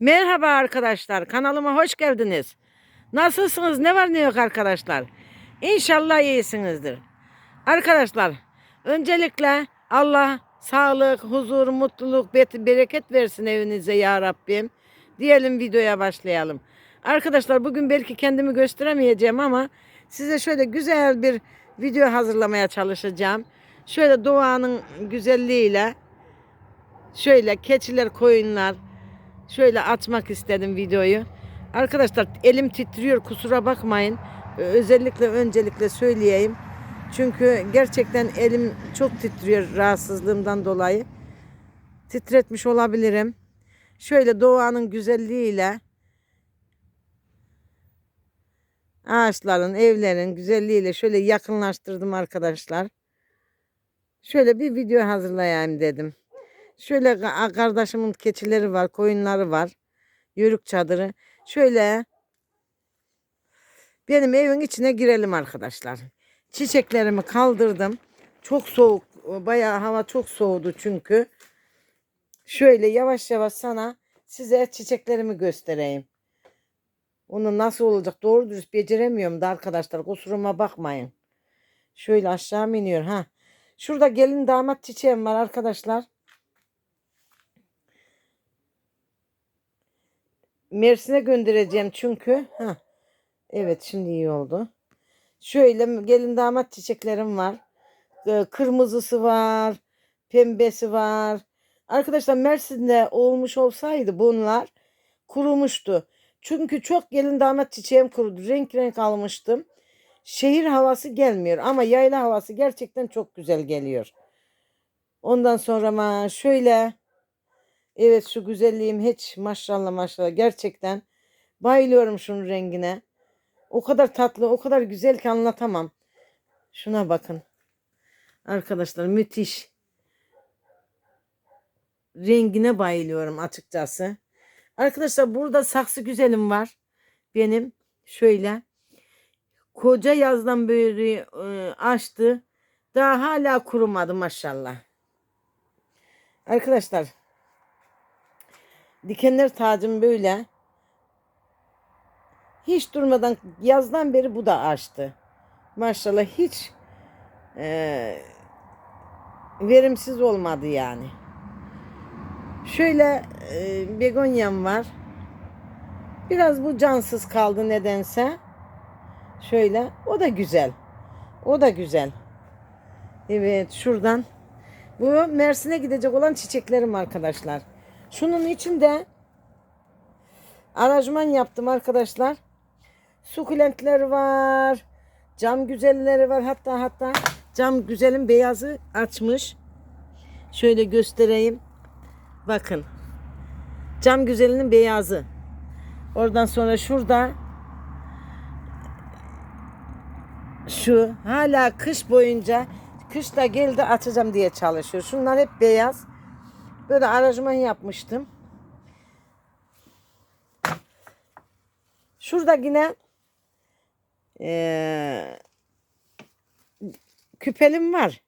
Merhaba arkadaşlar. Kanalıma hoş geldiniz. Nasılsınız? Ne var ne yok arkadaşlar? İnşallah iyisinizdir. Arkadaşlar, öncelikle Allah sağlık, huzur, mutluluk, bereket versin evinize ya Rabbim. Diyelim videoya başlayalım. Arkadaşlar bugün belki kendimi gösteremeyeceğim ama size şöyle güzel bir video hazırlamaya çalışacağım. Şöyle doğanın güzelliğiyle şöyle keçiler, koyunlar, Şöyle atmak istedim videoyu. Arkadaşlar elim titriyor kusura bakmayın. Özellikle öncelikle söyleyeyim. Çünkü gerçekten elim çok titriyor rahatsızlığımdan dolayı. Titretmiş olabilirim. Şöyle doğanın güzelliğiyle ağaçların, evlerin güzelliğiyle şöyle yakınlaştırdım arkadaşlar. Şöyle bir video hazırlayayım dedim. Şöyle ka- kardeşimin keçileri var, koyunları var. Yörük çadırı. Şöyle benim evin içine girelim arkadaşlar. Çiçeklerimi kaldırdım. Çok soğuk, bayağı hava çok soğudu çünkü. Şöyle yavaş yavaş sana size çiçeklerimi göstereyim. Onu nasıl olacak doğru dürüst beceremiyorum da arkadaşlar kusuruma bakmayın. Şöyle aşağı iniyor ha. Şurada gelin damat çiçeğim var arkadaşlar. Mersin'e göndereceğim çünkü. Ha. Evet şimdi iyi oldu. Şöyle gelin damat çiçeklerim var. Ee, Kırmızısı var. Pembesi var. Arkadaşlar Mersin'de olmuş olsaydı bunlar kurumuştu. Çünkü çok gelin damat çiçeğim kurudu. Renk renk almıştım. Şehir havası gelmiyor ama yayla havası gerçekten çok güzel geliyor. Ondan sonra şöyle Evet şu güzelliğim hiç maşallah maşallah gerçekten bayılıyorum şunun rengine. O kadar tatlı, o kadar güzel ki anlatamam. Şuna bakın. Arkadaşlar müthiş. Rengine bayılıyorum açıkçası. Arkadaşlar burada saksı güzelim var. Benim şöyle. Koca yazdan beri e, açtı. Daha hala kurumadı maşallah. Arkadaşlar Dikenler tacım böyle. Hiç durmadan yazdan beri bu da açtı. Maşallah hiç eee, verimsiz olmadı yani. Şöyle eee begonyam var. Biraz bu cansız kaldı nedense. Şöyle o da güzel. O da güzel. Evet şuradan. Bu Mersin'e gidecek olan çiçeklerim arkadaşlar. Şunun içinde aranjman yaptım arkadaşlar. Sukulentler var. Cam güzelleri var. Hatta hatta cam güzelin beyazı açmış. Şöyle göstereyim. Bakın. Cam güzelinin beyazı. Oradan sonra şurada şu hala kış boyunca kışta geldi açacağım diye çalışıyor. Şunlar hep beyaz. Böyle aranjman yapmıştım. Şurada yine eee, küpelim var.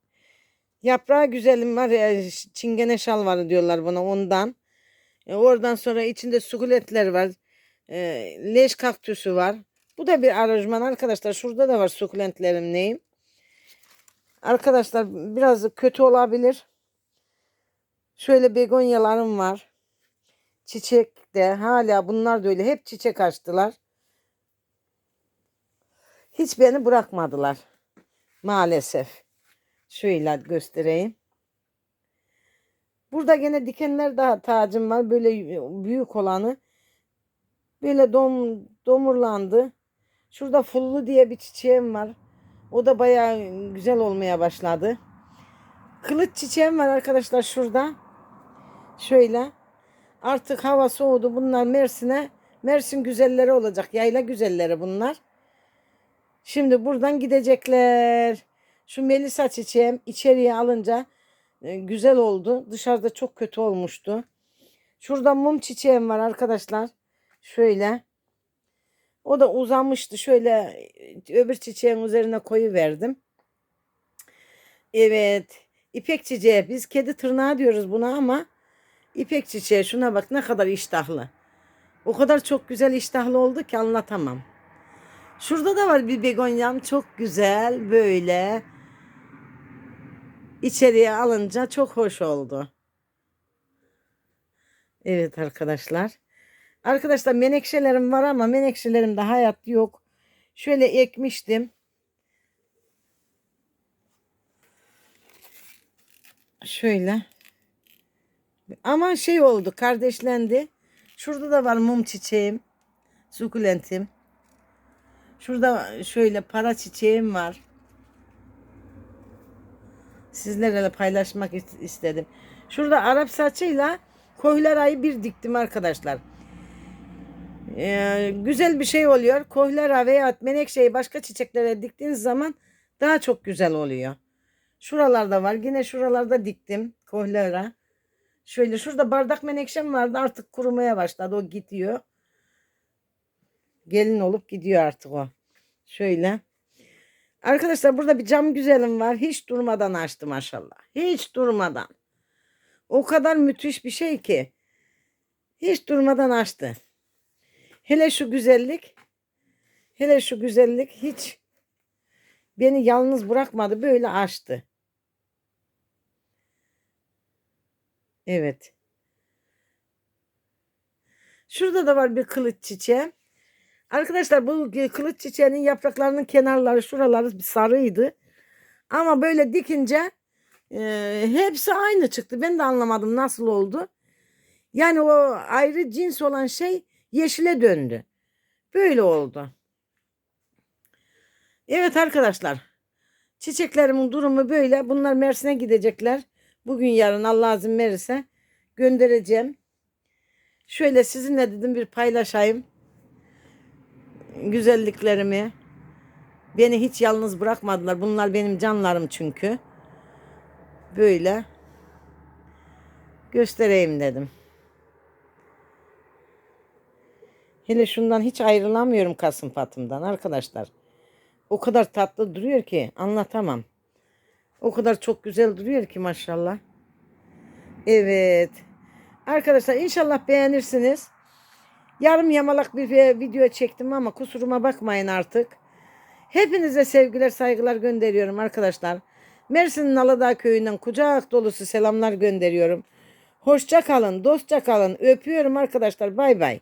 Yaprağı güzelim var. ya, Çingene şalvarı diyorlar buna ondan. E, oradan sonra içinde sukuletler var. E, leş kaktüsü var. Bu da bir aranjman arkadaşlar. Şurada da var sukulentlerim neyim. Arkadaşlar biraz kötü olabilir. Şöyle begonyalarım var. Çiçek de hala bunlar da öyle. Hep çiçek açtılar. Hiç beni bırakmadılar. Maalesef. Şöyle göstereyim. Burada gene dikenler daha tacım var. Böyle büyük olanı. Böyle dom, domurlandı. Şurada fullu diye bir çiçeğim var. O da bayağı güzel olmaya başladı. Kılıç çiçeğim var arkadaşlar şurada. Şöyle. Artık hava soğudu. Bunlar Mersin'e. Mersin güzelleri olacak. Yayla güzelleri bunlar. Şimdi buradan gidecekler. Şu Melisa çiçeğim içeriye alınca e, güzel oldu. Dışarıda çok kötü olmuştu. Şurada mum çiçeğim var arkadaşlar. Şöyle. O da uzamıştı. Şöyle e, öbür çiçeğin üzerine koyu verdim. Evet. İpek çiçeği. Biz kedi tırnağı diyoruz buna ama İpek çiçeği şuna bak ne kadar iştahlı. O kadar çok güzel iştahlı oldu ki anlatamam. Şurada da var bir begonyam çok güzel böyle. İçeriye alınca çok hoş oldu. Evet arkadaşlar. Arkadaşlar menekşelerim var ama menekşelerimde hayat yok. Şöyle ekmiştim. Şöyle. Ama şey oldu kardeşlendi. Şurada da var mum çiçeğim. Sukulentim. Şurada şöyle para çiçeğim var. Sizlerle paylaşmak is- istedim. Şurada Arap saçıyla koylarayı bir diktim arkadaşlar. Ee, güzel bir şey oluyor. Kohlera veya menekşeyi başka çiçeklere diktiğiniz zaman daha çok güzel oluyor. Şuralarda var. Yine şuralarda diktim kohlera. Şöyle şurada bardak menekşem vardı artık kurumaya başladı. O gidiyor. Gelin olup gidiyor artık o. Şöyle. Arkadaşlar burada bir cam güzelim var. Hiç durmadan açtı maşallah. Hiç durmadan. O kadar müthiş bir şey ki. Hiç durmadan açtı. Hele şu güzellik. Hele şu güzellik hiç beni yalnız bırakmadı. Böyle açtı. Evet. Şurada da var bir kılıç çiçeği. Arkadaşlar bu kılıç çiçeğinin yapraklarının kenarları şuraları sarıydı. Ama böyle dikince e, hepsi aynı çıktı. Ben de anlamadım nasıl oldu. Yani o ayrı cins olan şey yeşile döndü. Böyle oldu. Evet arkadaşlar. Çiçeklerimin durumu böyle. Bunlar Mersin'e gidecekler. Bugün yarın Allah izin verirse göndereceğim. Şöyle sizinle dedim bir paylaşayım. Güzelliklerimi. Beni hiç yalnız bırakmadılar. Bunlar benim canlarım çünkü. Böyle göstereyim dedim. Hele şundan hiç ayrılamıyorum kasım patımdan arkadaşlar. O kadar tatlı duruyor ki anlatamam. O kadar çok güzel duruyor ki maşallah. Evet. Arkadaşlar inşallah beğenirsiniz. Yarım yamalak bir video çektim ama kusuruma bakmayın artık. Hepinize sevgiler saygılar gönderiyorum arkadaşlar. Mersin'in Aladağ köyünden kucak dolusu selamlar gönderiyorum. Hoşça kalın, dostça kalın. Öpüyorum arkadaşlar. Bay bay.